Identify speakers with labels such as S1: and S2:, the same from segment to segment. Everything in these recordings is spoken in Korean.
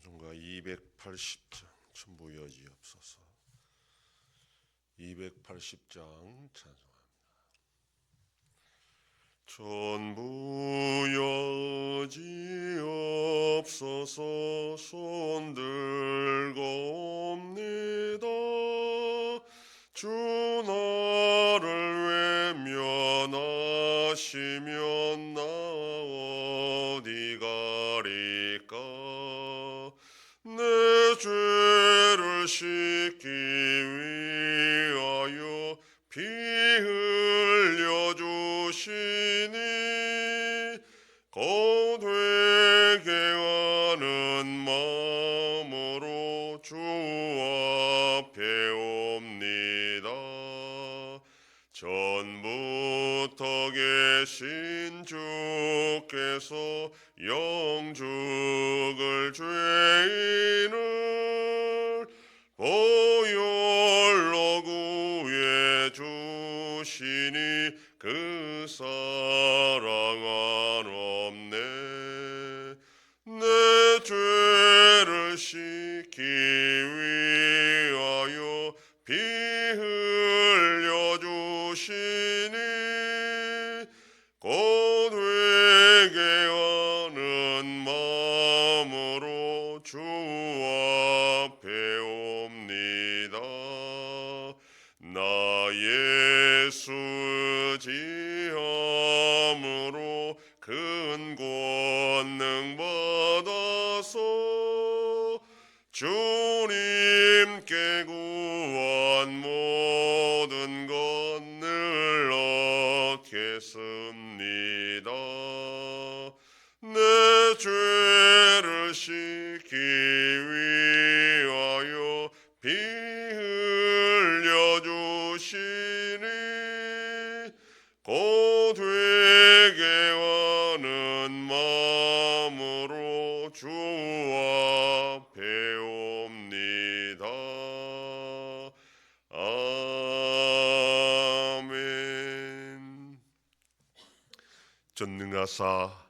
S1: 찬송가 280장 전부 여지 없어서 280장 찬송합니다. 전부 여지 없어서 손 들고 옵니다. 주나 주께서 영죽을 죄인을 보혈로 구해 주시니 그 사랑 한없네. 내 죄를 씻 주 앞에 옵니다 나 예수 지함으로 큰 권능 받아서 주님께 구한 모든 것을 얻겠습니다. 내 죄를 씻 기 위하여 피 흘려 주시니 고되게 하는 마음으로 주 앞에 옵니다. 아멘. 전능하사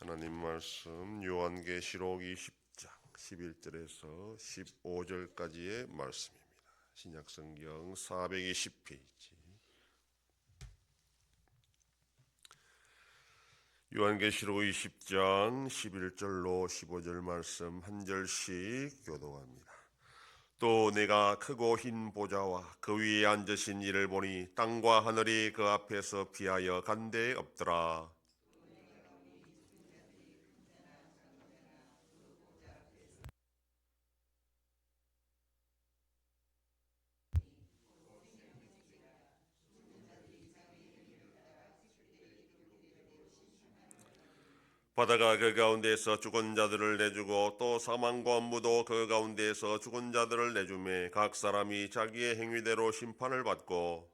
S1: 하나님 말씀 요한계시록 20장 11절에서 15절까지의 말씀입니다. 신약성경 420페이지. 요한계시록 20장 11절로 15절 말씀 한 절씩 교도합니다. 또 내가 크고 흰 보좌와 그 위에 앉으신 이를 보니 땅과 하늘이 그 앞에서 피하여 간데 없더라. 바다가 그 가운데에서 죽은 자들을 내주고 또 사망과 무도 그 가운데에서 죽은 자들을 내주매 각 사람이 자기의 행위대로 심판을 받고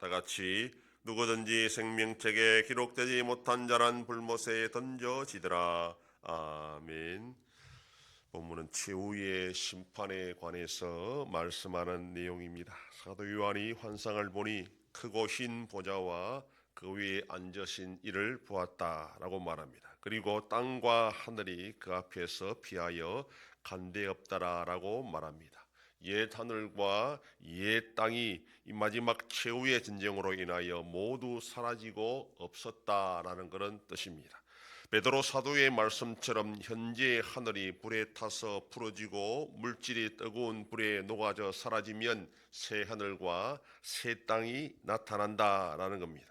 S1: 다 같이 누구든지 생명책에 기록되지 못한 자란 불못에 던져지더라 아멘. 본문은 최후의 심판에 관해서 말씀하는 내용입니다. 사도 요한이 환상을 보니 크고 흰 보좌와 그 위에 앉으신 이를 보았다라고 말합니다. 그리고 땅과 하늘이 그 앞에서 피하여 간데 없다라고 말합니다. 옛 하늘과 옛 땅이 이 마지막 최후의 전쟁으로 인하여 모두 사라지고 없었다라는 그런 뜻입니다. 베드로 사도의 말씀처럼 현재 하늘이 불에 타서 부러지고 물질이 뜨거운 불에 녹아져 사라지면 새 하늘과 새 땅이 나타난다라는 겁니다.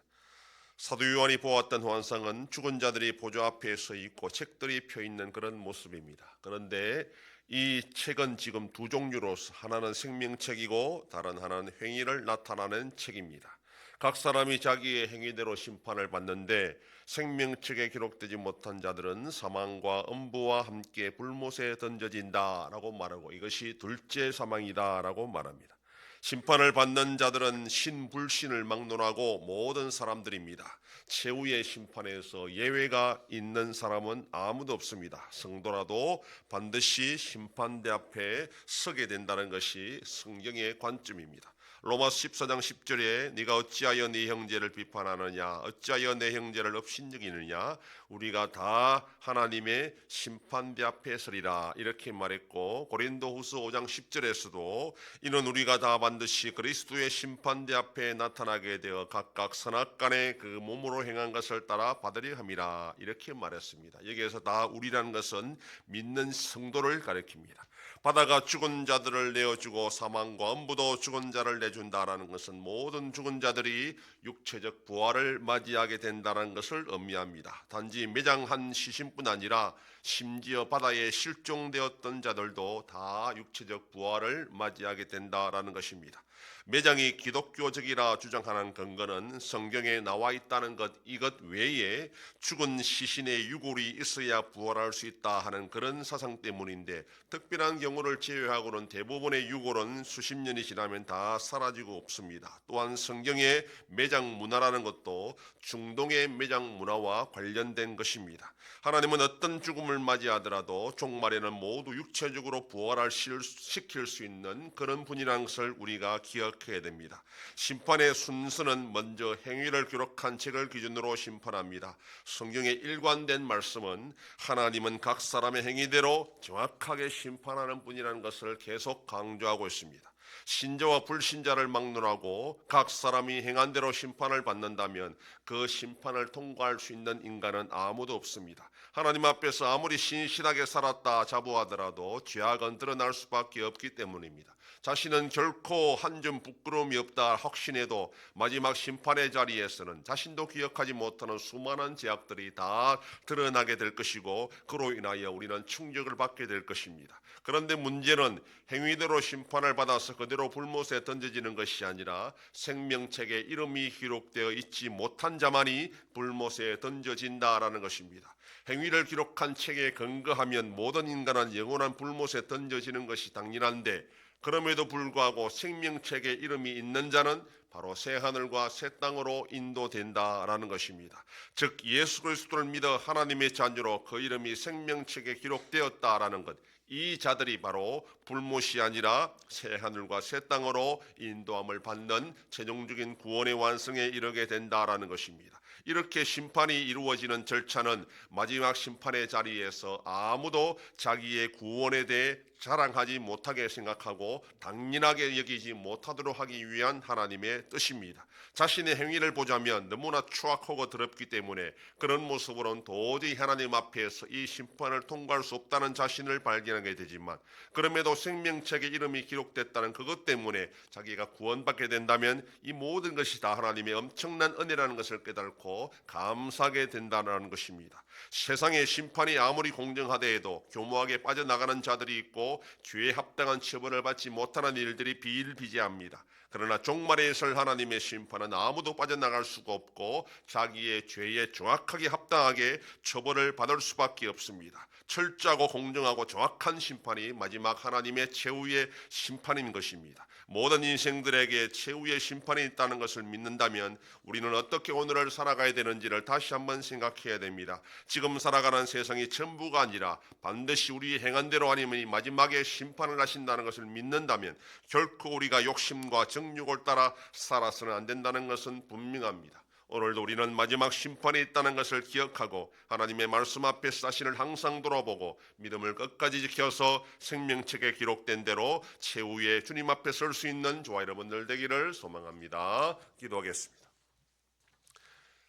S1: 사도 요한이 보았던 환상은 죽은 자들이 보좌 앞에 서 있고 책들이 펴 있는 그런 모습입니다. 그런데 이 책은 지금 두 종류로서 하나는 생명책이고 다른 하나는 행위를 나타나는 책입니다. 각 사람이 자기의 행위대로 심판을 받는데 생명책에 기록되지 못한 자들은 사망과 음부와 함께 불못에 던져진다라고 말하고 이것이 둘째 사망이다라고 말합니다. 심판을 받는 자들은 신불신을 막론하고 모든 사람들입니다. 최후의 심판에서 예외가 있는 사람은 아무도 없습니다. 성도라도 반드시 심판대 앞에 서게 된다는 것이 성경의 관점입니다. 로마서 14장 10절에 네가 어찌하여 네 형제를 비판하느냐 어찌하여 내 형제를 업신여기느냐 우리가 다 하나님의 심판대 앞에 서리라 이렇게 말했고 고린도후서 5장 10절에서도 이는 우리가 다 반드시 그리스도의 심판대 앞에 나타나게 되어 각각 선악간에 그 몸으로 행한 것을 따라 받으려 함이라 이렇게 말했습니다. 여기에서 다 우리라는 것은 믿는 성도를 가리킵니다. 바다가 죽은 자들을 내어주고 사망과 음부도 죽은 자를 내준다라는 것은 모든 죽은 자들이 육체적 부활을 맞이하게 된다는 것을 의미합니다. 단지 매장한 시신뿐 아니라 심지어 바다에 실종되었던 자들도 다 육체적 부활을 맞이하게 된다라는 것입니다. 매장이 기독교적이라 주장하는 근거는 성경에 나와 있다는 것 이것 외에 죽은 시신의 유골이 있어야 부활할 수 있다 하는 그런 사상 때문인데 특별한 경우를 제외하고는 대부분의 유골은 수십 년이 지나면 다 사라지고 없습니다. 또한 성경의 매장 문화라는 것도 중동의 매장 문화와 관련된 것입니다. 하나님은 어떤 죽음을 맞이하더라도 종말에는 모두 육체적으로 부활할 시킬 수 있는 그런 분이라는 것을 우리가 기억해야 됩니다. 심판의 순서는 먼저 행위를 기록한 책을 기준으로 심판합니다. 성경의 일관된 말씀은 하나님은 각 사람의 행위대로 정확하게 심판하는 분이라는 것을 계속 강조하고 있습니다. 신자와 불신자를 막론하고 각 사람이 행한 대로 심판을 받는다면 그 심판을 통과할 수 있는 인간은 아무도 없습니다. 하나님 앞에서 아무리 신실하게 살았다 자부하더라도 죄악은 드러날 수밖에 없기 때문입니다. 자신은 결코 한 점 부끄러움이 없다 확신해도 마지막 심판의 자리에서는 자신도 기억하지 못하는 수많은 죄악들이 다 드러나게 될 것이고 그로 인하여 우리는 충격을 받게 될 것입니다. 그런데 문제는 행위대로 심판을 받아서 그대로 불못에 던져지는 것이 아니라 생명책에 이름이 기록되어 있지 못한 자만이 불못에 던져진다라는 것입니다. 행위를 기록한 책에 근거하면 모든 인간은 영원한 불못에 던져지는 것이 당연한데 그럼에도 불구하고 생명책에 이름이 있는 자는 바로 새 하늘과 새 땅으로 인도된다라는 것입니다. 즉 예수 그리스도를 믿어 하나님의 자녀로 그 이름이 생명책에 기록되었다라는 것. 이 자들이 바로 불못이 아니라 새 하늘과 새 땅으로 인도함을 받는 최종적인 구원의 완성에 이르게 된다라는 것입니다. 이렇게 심판이 이루어지는 절차는 마지막 심판의 자리에서 아무도 자기의 구원에 대해 자랑하지 못하게 생각하고 당연하게 여기지 못하도록 하기 위한 하나님의 뜻입니다. 자신의 행위를 보자면 너무나 추악하고 더럽기 때문에 그런 모습으로는 도저히 하나님 앞에서 이 심판을 통과할 수 없다는 자신을 발견하게 되지만 그럼에도 생명책에 이름이 기록됐다는 그것 때문에 자기가 구원받게 된다면 이 모든 것이 다 하나님의 엄청난 은혜라는 것을 깨닫고 감사하게 된다는 것입니다. 세상의 심판이 아무리 공정하되 도 교묘하게 빠져나가는 자들이 있고 죄에 합당한 처벌을 받지 못하는 일들이 비일비재합니다. 그러나 종말에 설 하나님의 심판은 아무도 빠져나갈 수가 없고 자기의 죄에 정확하게 합당하게 처벌을 받을 수밖에 없습니다. 철저하고 공정하고 정확한 심판이 마지막 하나님의 최후의 심판인 것입니다. 모든 인생들에게 최후의 심판이 있다는 것을 믿는다면 우리는 어떻게 오늘을 살아가야 되는지를 다시 한번 생각해야 됩니다. 지금 살아가는 세상이 전부가 아니라 반드시 우리 행한 대로 아니면 마지막에 심판을 하신다는 것을 믿는다면 결코 우리가 욕심과 정욕을 따라 살아서는 안 된다는 것은 분명합니다. 오늘도 우리는 마지막 심판이 있다는 것을 기억하고 하나님의 말씀 앞에 자신을 항상 돌아보고 믿음을 끝까지 지켜서 생명책에 기록된 대로 최후의 주님 앞에 설 수 있는 저와 여러분들 되기를 소망합니다. 기도하겠습니다.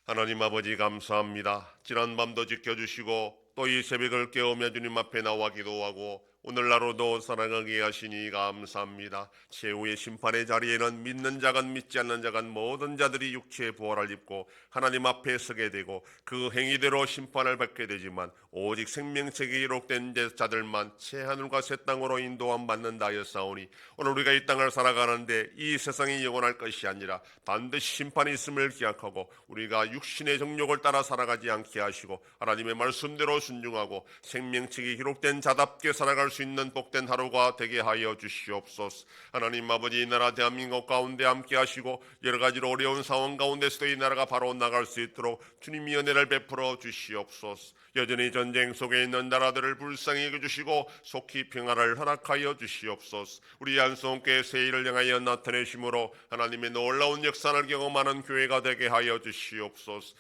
S1: 하나님 아버지 감사합니다. 지난 밤도 지켜주시고 또 이 새벽을 깨우며 주님 앞에 나와 기도하고 오늘날로도 살아가게 하시니 감사합니다. 최후의 심판의 자리에는 믿는 자건 믿지 않는 자건 모든 자들이 육체의 부활을 입고 하나님 앞에 서게 되고 그 행위대로 심판을 받게 되지만 오직 생명책이 기록된 자들만 새 하늘과 새 땅으로 인도함 받는다 하였사오니 오늘 우리가 이 땅을 살아가는데 이 세상이 영원할 것이 아니라 반드시 심판이 있음을 기약하고 우리가 육신의 정욕을 따라 살아가지 않게 하시고 하나님의 말씀대로 순종하고 생명책이 기록된 자답게 살아갈 수 있는 복된 하루가 되게 하여 주시옵소서. 하나님 아버지 이 나라 대한민국 가운데 함께 하시고 여러 가지로 어려운 상황 가운데서도 이 나라가 바로 나갈 수 있도록 주님이 은혜를 베풀어 주시옵소서. 여전히 전쟁 속에 있는 나라들을 불쌍히 여겨주시고 속히 평화를 허락하여 주시옵소서. 우리 안성교회 세일을 향하여 나타내심으로 하나님의 놀라운 역사를 경험하는 교회가 되게 하여 주시옵소서.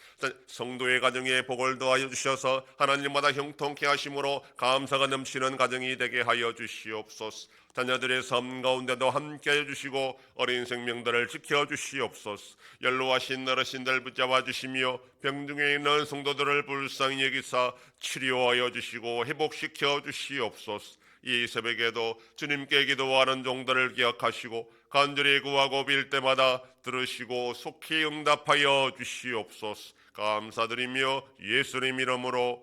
S1: 성도의 가정에 복을 더하여 주셔서 하나님 마다 형통케 하심으로 감사가 넘치는 가정이 되게 하여 주시옵소서. 자녀들의 삶 가운데도 함께해 주시고 어린 생명들을 지켜 주시옵소서. 연로하신 어르신들 붙잡아 주시며 병중에 있는 성도들을 불쌍히 여기사 치료하여 주시고 회복시켜 주시옵소서. 이 새벽에도 주님께 기도하는 종들을 기억하시고 간절히 구하고 빌 때마다 들으시고 속히 응답하여 주시옵소서. 감사드리며 예수님 이름으로